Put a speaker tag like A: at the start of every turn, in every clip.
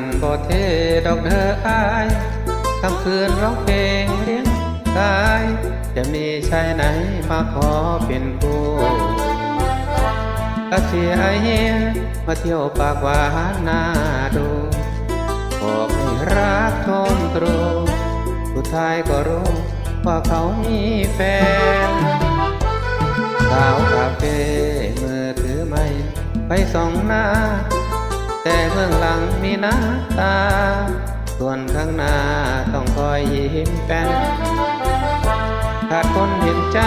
A: มันบ่เทดอกเธออายคำคืนร้องเพลงเลี้ยงกาย จะมีชายไหนมาขอเป็นคู่อาเสียเฮียมาเที่ยวปากหวานหน้าดูบอกให้รักทมตรูสุดท้ายก็รู้ว่าเขามีแฟนสาวคาเฟ่มือถือไม่ไปส่องหน้า แต่เบื้องหลังมีหน้าตา ส่วนข้างหน้าต้องคอยยิ้มแป้นขาดคนเห็นใจ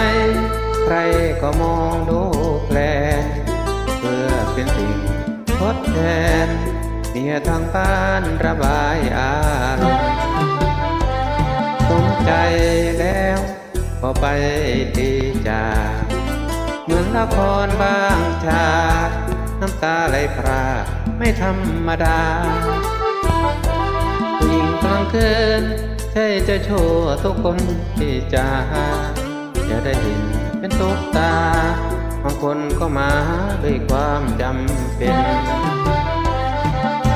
A: ใครก็มองดูแคลนเพื่อเป็นสิ่งทดแทนเมียทางบ้านระบายอารมณ์สนใจแล้วก็ไปตีจากเหมือนละครบางฉาก น้ำตาไหลพรา ไม่ธรรมดา ผู้หญิงกลางคืนใช่จะโชว์ทุกคนที่จะจะได้เห็นเป็นตุกตาบางคนก็มาด้วยความจำเป็น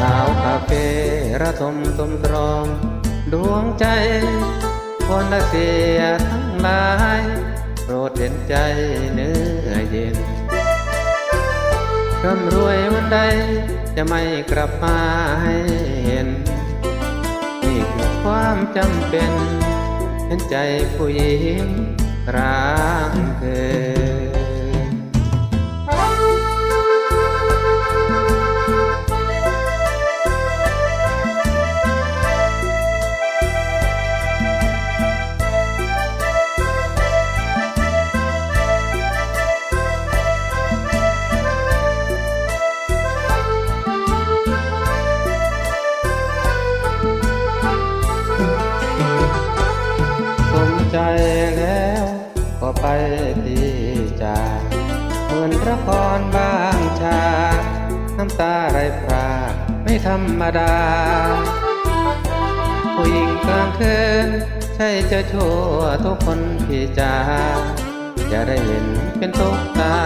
A: สาวคาเฟ่ระทมตมตรองดวงใจ คนละเสียทั้งหลาย โปรดเห็นใจเนื้อเย็น ร่ำรวยวันใด จะไม่กลับมาให้เห็น นี่คือความจำเป็น เห็นใจผู้หญิงร่างเกิน ไปที่จากเหมือนละครบางฉากน้ำตาไหลพรา ไม่ธรรมดา ผู้หญิงกลางคืน ใช่จะชั่วทุกคนที่จาจะได้เห็นเป็นตุกตา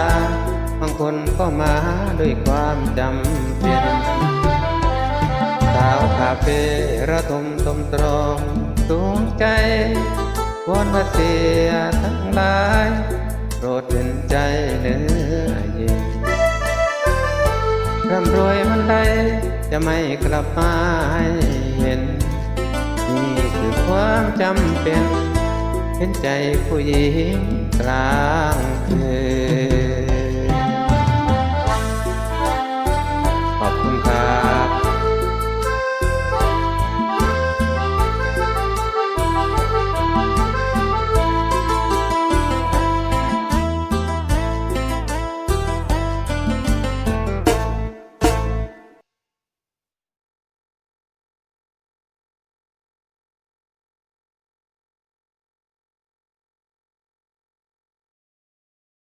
A: บางคนก็มาด้วยความจำเป็นสาวคาเฟ่ระทมตมตรองดวงใจ วอนมาเสียทั้งหลายโปรดเห็นใจเนื้อเย็นร่ำรวยวันใดจะไม่กลับมาให้เห็น นี่คือความจำเป็น เห็นใจผู้หญิงกลางคืน